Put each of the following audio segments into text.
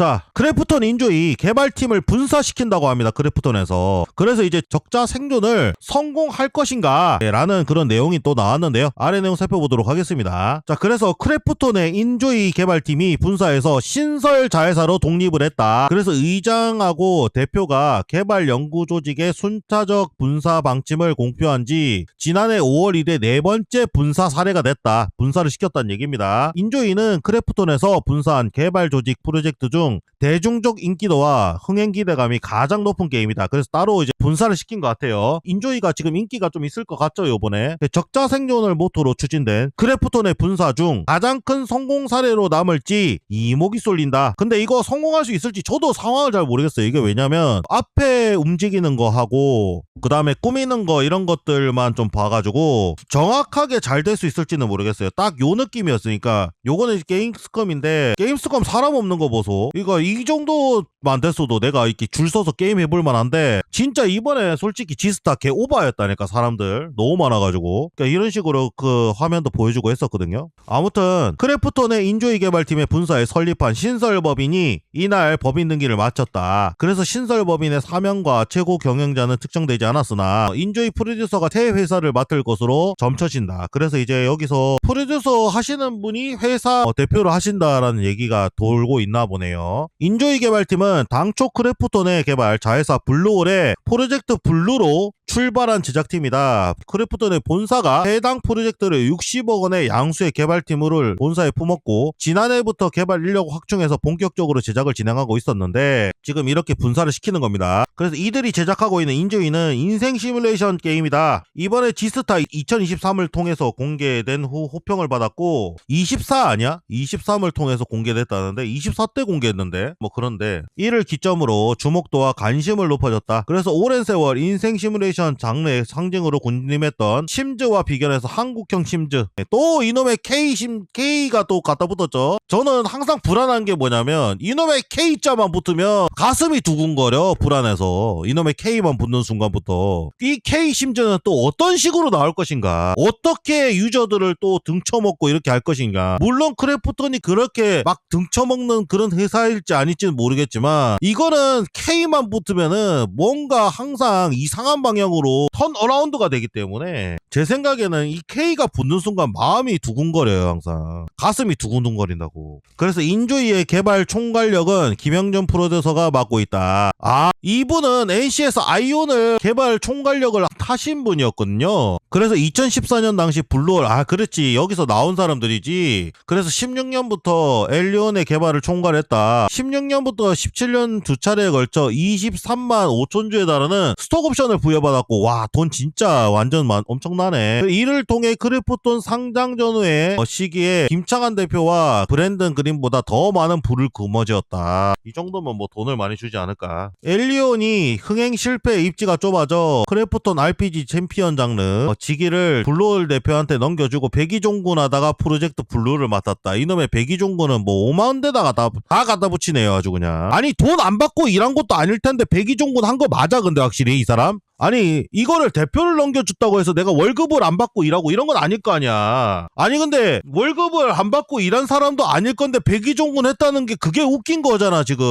자, 크래프톤 인조이 개발팀을 분사시킨다고 합니다. 크래프톤에서. 그래서 이제 적자 생존을 성공할 것인가? 라는 그런 내용이 또 나왔는데요. 아래 내용 살펴보도록 하겠습니다. 자, 그래서 크래프톤의 인조이 개발팀이 분사해서 신설 자회사로 독립을 했다. 그래서 의장하고 대표가 개발 연구 조직의 순차적 분사 방침을 공표한 지 지난해 5월 1일 네 번째 분사 사례가 됐다. 분사를 시켰다는 얘기입니다. 인조이는 크래프톤에서 분사한 개발 조직 프로젝트 중 대중적 인기도와 흥행 기대감이 가장 높은 게임이다. 그래서 따로 이제 분사를 시킨 것 같아요. 인조이가 지금 인기가 좀 있을 것 같죠, 요번에. 적자 생존을 모토로 추진된 크래프톤의 분사 중 가장 큰 성공 사례로 남을지 이목이 쏠린다. 근데 이거 성공할 수 있을지 저도 상황을 잘 모르겠어요. 이게 왜냐면 앞에 움직이는 거 하고 그 다음에 꾸미는 거 이런 것들만 좀 봐가지고 정확하게 잘 될 수 있을지는 모르겠어요. 딱 요 느낌이었으니까 요거는 게임스컴인데 게임스컴 사람 없는 거 보소. 이거 이 정도만 됐어도 내가 이렇게 줄 서서 게임 해볼 만한데 진짜 이번에 솔직히 지스타 개 오바였다니까 사람들 너무 많아가지고 그러니까 이런 식으로 그 화면도 보여주고 했었거든요. 아무튼 크래프톤의 인조이 개발팀의 분사에 설립한 신설법인이 이날 법인 등기를 마쳤다. 그래서 신설법인의 사명과 최고 경영자는 특정되지 않았으나 인조이 프로듀서가 새 회사를 맡을 것으로 점쳐진다. 그래서 이제 여기서 프로듀서 하시는 분이 회사 어, 대표를 하신다라는 얘기가 돌고 있나 보네요. 인조이 개발팀은 당초 크래프톤의 개발 자회사 블루홀의 프로젝트 블루로 출발한 제작팀이다. 크래프톤의 본사가 해당 프로젝트를 60억 원의 양수의 개발팀을 본사에 품었고 지난해부터 개발 인력을 확충해서 본격적으로 제작을 진행하고 있었는데 지금 이렇게 분사를 시키는 겁니다. 그래서 이들이 제작하고 있는 인조이는 인생 시뮬레이션 게임이다. 이번에 지스타 2023을 통해서 공개된 후 호평을 받았고 24 아니야? 23을 통해서 공개됐다는데 24때 공개 했는데 뭐 그런데 이를 기점으로 주목도와 관심을 높아졌다. 그래서 오랜 세월 인생 시뮬레이션 장르의 상징으로 군림했던 심즈와 비견해서 한국형 심즈. 또 이놈의 K 심 K가 또 갖다 붙었죠. 저는 항상 불안한 게 뭐냐면 이놈의 K자만 붙으면 가슴이 두근거려 불안해서. 이놈의 K만 붙는 순간부터. 이 K 심즈는 또 어떤 식으로 나올 것인가? 어떻게 유저들을 또 등쳐먹고 이렇게 할 것인가? 물론 크래프톤이 그렇게 막 등쳐먹는 그런 회사 일지 아닐지는 모르겠지만 이거는 K만 붙으면은 뭔가 항상 이상한 방향으로 턴 어라운드가 되기 때문에 제 생각에는 이 K가 붙는 순간 마음이 두근거려요 항상. 가슴이 두근두근거린다고. 그래서 인조이의 개발 총괄력은 김영준 프로듀서가 맡고 있다. 아 이분은 NC에서 아이온을 개발 총괄력을 타신 분이었거든요. 그래서 2014년 당시 블루홀 아 그렇지. 여기서 나온 사람들이지. 그래서 16년부터 엘리온의 개발을 총괄했다. 16년부터 17년 두 차례에 걸쳐 23만 5천 주에 달하는 스톡 옵션을 부여받았고 와 돈 진짜 완전 많, 엄청나네. 이를 통해 크래프톤 상장 전후의 어, 시기에 김창한 대표와 브랜든 그린보다 더 많은 불을 거머쥐었다. 이 정도면 뭐 돈을 많이 주지 않을까. 엘리 온이 흥행 실패 입지가 좁아져 크래프톤 RPG 챔피언 장르 어, 지기를 블루홀 대표한테 넘겨주고 백이종군 하다가 프로젝트 블루를 맡았다. 이놈의 백이종군은 뭐 5만 대다가 다, 다 갖다 붙이네요 아주 그냥. 아니 돈 안 받고 일한 것도 아닐 텐데 백이종군 한 거 맞아 근데 확실히 이 사람 아니 이거를 대표를 넘겨줬다고 해서 내가 월급을 안 받고 일하고 이런 건 아닐 거 아니야. 아니 근데 월급을 안 받고 일한 사람도 아닐 건데 백이종군 했다는 게 그게 웃긴 거잖아 지금.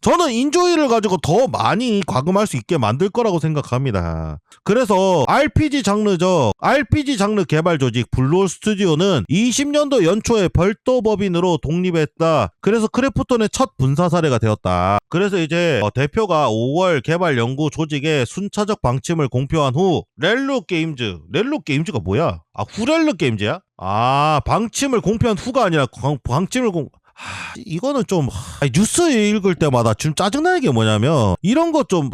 저는 인조이를 가지고 더 많이 과금할 수 있게 만들 거라고 생각합니다. 그래서 RPG 장르적 RPG 장르 개발 조직 블루홀 스튜디오는 20년도 연초에 별도 법인으로 독립했다. 그래서 크래프톤의 첫 분사 사례가 되었다. 그래서 이제 어, 대표가 5월 개발 연구 조직의 순차적 방 침을 공표한 후 렐루 게임즈 렐루 게임즈가 뭐야? 아 후렐루 게임즈야? 아 방침을 공표한 후가 아니라 광- 방침을 공 하, 이거는 좀 하, 뉴스 읽을 때마다 좀 짜증나는 게 뭐냐면 이런 거좀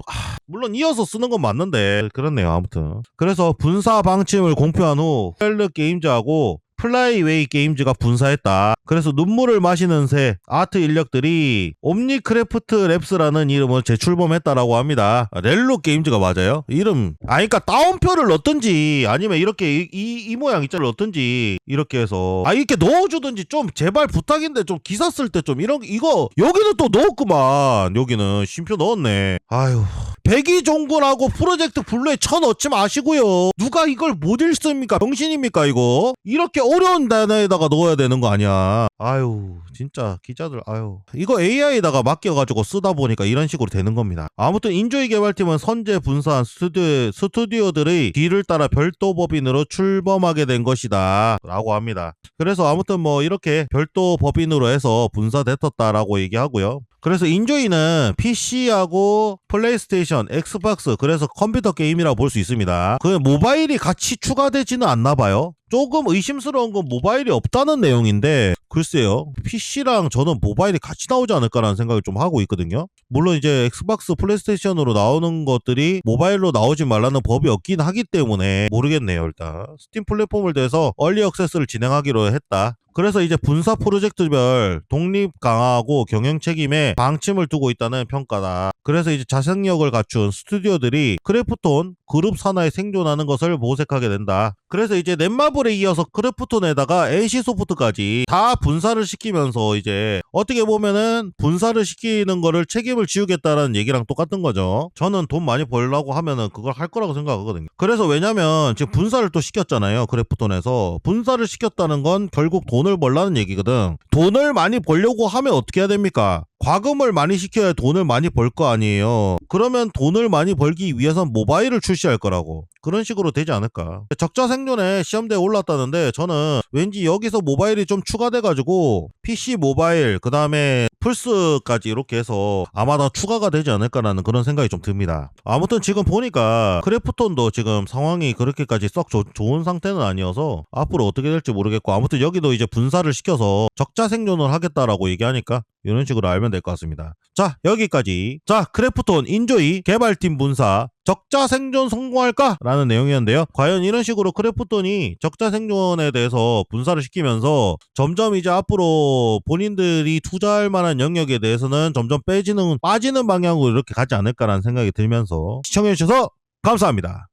물론 이어서 쓰는 건 맞는데 그렇네요 아무튼 그래서 분사 방침을 공표한 후 헬르 게임즈하고 플라이웨이 게임즈가 분사했다. 그래서 눈물을 마시는 새 아트 인력들이 옴니크래프트 랩스라는 이름을 재출범했다라고 합니다. 렐로 게임즈가 맞아요? 이름 아 그러니까 따옴표를 넣든지 아니면 이렇게 이, 이, 이 모양 있잖아 넣든지 이렇게 해서 아 이렇게 넣어주든지 좀 제발 부탁인데 좀 기사 쓸 때 좀 이런 이거 여기는 또 넣었구만 여기는 쉼표 넣었네. 아유 백이종군하고 프로젝트 블루에 쳐 넣지 마시고요. 누가 이걸 못 읽습니까? 병신입니까 이거? 이렇게 어려운 단어에다가 넣어야 되는 거 아니야. 아유 진짜 기자들 아유 이거 AI에다가 맡겨가지고 쓰다 보니까 이런 식으로 되는 겁니다. 아무튼 인조이 개발팀은 선제 분사한 스튜디오, 스튜디오들의 뒤를 따라 별도 법인으로 출범하게 된 것이다 라고 합니다. 그래서 아무튼 뭐 이렇게 별도 법인으로 해서 분사됐었다라고 얘기하고요. 그래서 인조이는 PC하고 플레이스테이션, 엑스박스 그래서 컴퓨터 게임이라고 볼 수 있습니다. 그 모바일이 같이 추가되지는 않나 봐요. 조금 의심스러운 건 모바일이 없다는 내용인데 글쎄요 PC랑 저는 모바일이 같이 나오지 않을까라는 생각을 좀 하고 있거든요 물론 이제 엑스박스 플레이스테이션으로 나오는 것들이 모바일로 나오지 말라는 법이 없긴 하기 때문에 모르겠네요 일단 스팀 플랫폼을 대해서 얼리 액세스를 진행하기로 했다 그래서 이제 분사 프로젝트별 독립 강화하고 경영 책임에 방침을 두고 있다는 평가다. 그래서 이제 자생력을 갖춘 스튜디오들이 크래프톤 그룹 산하에 생존하는 것을 모색하게 된다. 그래서 이제 넷마블 에 이어서 크래프톤에다가 NC소프트까지 다 분사를 시키면서 이제 어떻게 보면은 분사를 시키는 거를 책임을 지우겠다라는 얘기랑 똑같은 거죠. 저는 돈 많이 벌려고 하면은 그걸 할 거라고 생각하거든요. 그래서 왜냐면 지금 분사를 또 시켰잖아요. 크래프톤에서 분사를 시켰다는 건 결국 돈을 벌라는 얘기거든. 돈을 많이 벌려고 하면 어떻게 해야 됩니까? 과금을 많이 시켜야 돈을 많이 벌 거 아니에요. 그러면 돈을 많이 벌기 위해선 모바일을 출시할 거라고. 그런 식으로 되지 않을까. 적자 생존에 시험대에 올랐다는데 저는 왠지 여기서 모바일이 좀 추가돼가지고 PC 모바일 그 다음에 플스까지 이렇게 해서 아마 더 추가가 되지 않을까라는 그런 생각이 좀 듭니다. 아무튼 지금 보니까 크래프톤도 지금 상황이 그렇게까지 썩 조- 좋은 상태는 아니어서 앞으로 어떻게 될지 모르겠고 아무튼 여기도 이제 분사를 시켜서 적자 생존을 하겠다라고 얘기하니까 이런 식으로 알면 될 것 같습니다. 자 여기까지 자 크래프톤 인조이 개발팀 분사 적자 생존 성공할까? 라는 내용이었는데요. 과연 이런 식으로 크래프톤이 적자 생존에 대해서 분사를 시키면서 점점 이제 앞으로 본인들이 투자할 만한 영역에 대해서는 점점 빼지는, 빠지는 방향으로 이렇게 가지 않을까라는 생각이 들면서 시청해주셔서 감사합니다.